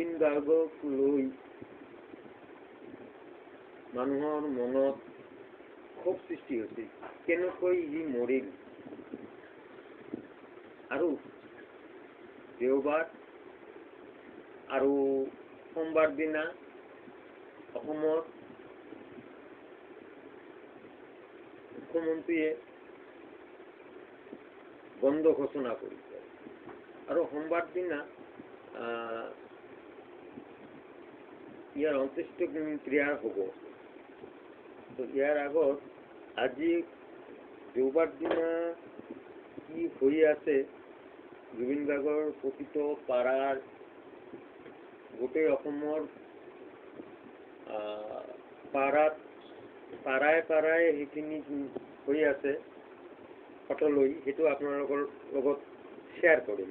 গাৰ্গক লৈ মানুহৰ মনত ক্ষোভ সৃষ্টি হৈছিল। কেনেকৈ ই মৰিল? আৰু দেওবাৰ আৰু সোমবাৰ দিনা অসমৰ মুখ্যমন্ত্ৰীয়ে বন্ধ ঘোষণা কৰিছে। আৰু সোমবাৰ দিনা ইয়াৰ অন্ত্যেষ্টিক্ৰিয়া হ'ব। তো ইয়াৰ আগত আজি দেওবাৰ দিনা কি হৈ আছে, জুবিন গাৰ্গৰ প্ৰতিটো পাৰাৰ গোটেই অসমৰ পাৰাত, পাৰাই পাৰাই সেইখিনি হৈ আছে ফটোলৈ সেইটো আপোনালোকৰ লগত শ্বেয়াৰ কৰিম।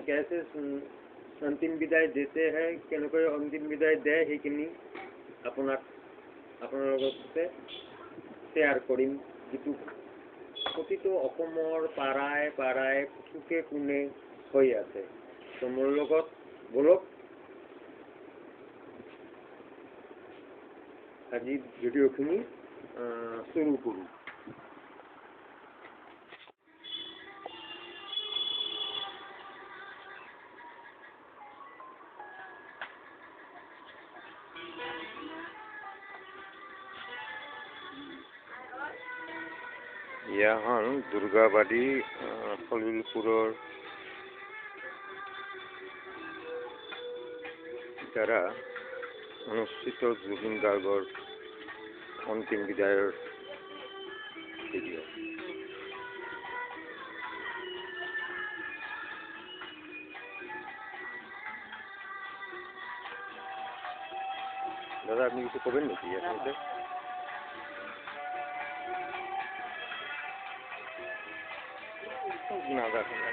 हाँ, हाँ, ये होने के लिए। अ, अ, कैसे सुन- अंतिम বিদায় দিতে হে কেনেকৈ অন্তিম বিদায় দিয়ে সেইখিনি আপোনাক আপোনাৰ লগতে শ্বেয়াৰ কৰিম যিটো প্ৰতিটো অসমৰ পাৰাই পাৰাই চুকে কোণে হৈ আছে তো মোৰ লগত বলক আজি ভিডিঅ'খিনি আহ, শুরু কৰোঁ এয়া হ'ল দুর্গাবাড়ি আহ, দ্বারা অনুষ্ঠিত জুবিন গার্গর অন্তিম বিদায়ৰ দাদা আপনি কিছু করবেন নাকি? এখানে না। দেখেন না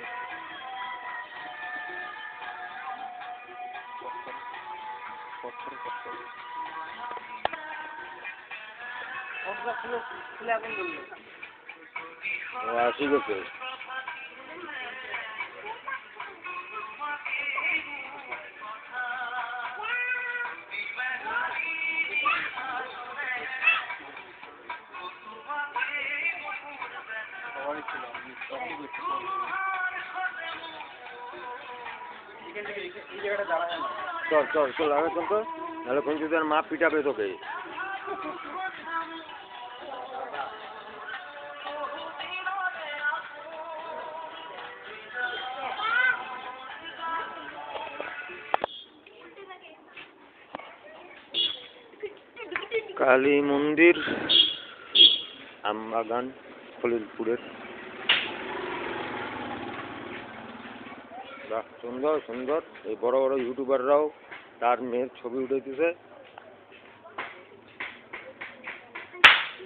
ও চল চল চল আগে চল তো নাহলে কোন আর মা পিটাবে তোকে। কালী মন্দির আমবাগান খলিলপুরের সুন্দর সুন্দর। এই বড় বড় ইউটিউবাররাও তার মেয়ের ছবি উঠাইতেছে।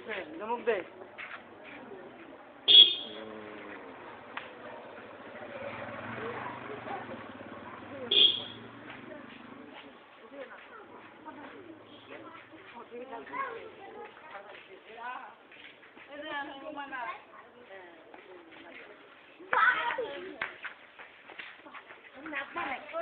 হ্যাঁ,